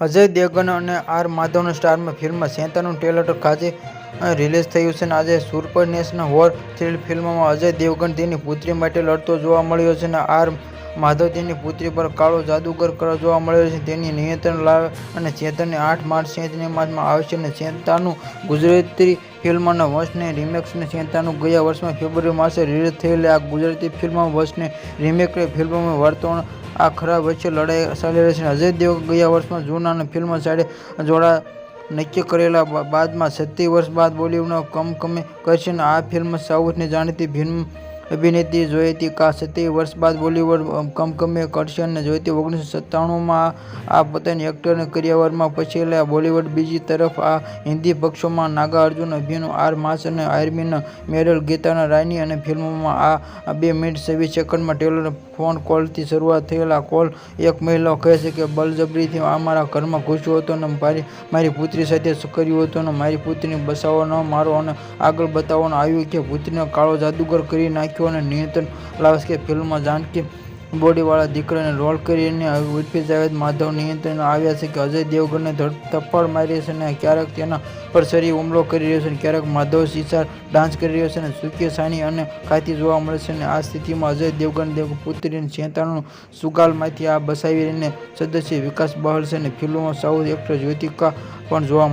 અજય દેવગન અને આર માધવની સ્ટારમાં ફિલ્મ શેતાનનું ટ્રેલર ખાતે રિલીઝ થયું છે અને આજે સુપર નેશનલ હોર થ્રિલ ફિલ્મમાં અજય દેવગન તેની પુત્રી માટે લડતો જોવા મળ્યો છે અને આર માધવ તેની પુત્રી પર કાળો જાદુગર કરવા જોવા મળ્યો છે. તેની નિયંત્રણ લાવે અને ચેતનને આઠ માર્ચ સિનેમામાં આવશે અને ચેતાનું ગુજરાતી ફિલ્મના વંશને રિમેક્સને ચેતાનું ગયા વર્ષમાં ફેબ્રુઆરી માસે રિલીઝ થયેલી આ ગુજરાતી ફિલ્મમાં વંશને રિમેક ફિલ્મમાં વર્તમાન આ ખરાબ વચ્ચે લડાઈ ચાલી રહી છે. અજય દેવ ગયા વર્ષમાં જૂન ફિલ્મ સાથે જોડા નક્કી કરેલા બાદમાં છત્રીસ વર્ષ બાદ બોલિવૂડમાં કમબેક કરશે આ ફિલ્મ સાઉથની જાણીતી ફિલ્મ અભિનેત્રી જ્યોતિકા છત્રીસ વર્ષ બાદ બોલિવૂડ કમકમે કરશે જોઈતી ઓગણીસો સત્તાણુંમાં આ પોતાની એક્ટરને કરિયાવરમાં પછીથી બોલિવૂડ બીજી તરફ આ હિન્દી પક્ષોમાં નાગાર્જુન અભિનીત આર માસ અને આર્મીન મેરલ, ગીતાના રાની અને ફિલ્મોમાં આ બે મિનિટ છવ્વીસ સેકન્ડમાં ટેલર ફોન કોલથી શરૂઆત થયેલા કોલ, એક મહિલા કહે છે કે બળજબરીથી અમારા ઘરમાં ઘૂસ્યો હતો અને મારી મારી પુત્રી સાથે કર્યું હતું અને મારી પુત્રીને બસાવવાનો મારો અને આગળ બતાવવાનું આવ્યું કે પુત્રીને કાળો જાદુગર કરી નાખ્યો અને નિયંત્રણ લાવે છે ફિલ્મમાં જાનકી બોડીવાળા દીકરાને રોલ કરીને ઉર્ફી જાવેદ માધવ નિયંત્રણ આવ્યા છે કે અજય દેવગનને થપ્પડ મારી છે અને ક્યારેક તેના પર શરીર હુમલો કરી રહ્યો છે ક્યારેક માધવ સિતાર ડાન્સ કરી રહ્યો છે સુકી સાની અને ખાતી જોવા મળે છે આ સ્થિતિમાં અજય દેવગન પુત્રી ચેતાનું સુગાલમાંથી આ બસાવી રહીને સદસ્ય વિકાસ બહલ છે ફિલ્મમાં સાઉથ એક્ટર જ્યોતિકા પણ જોવા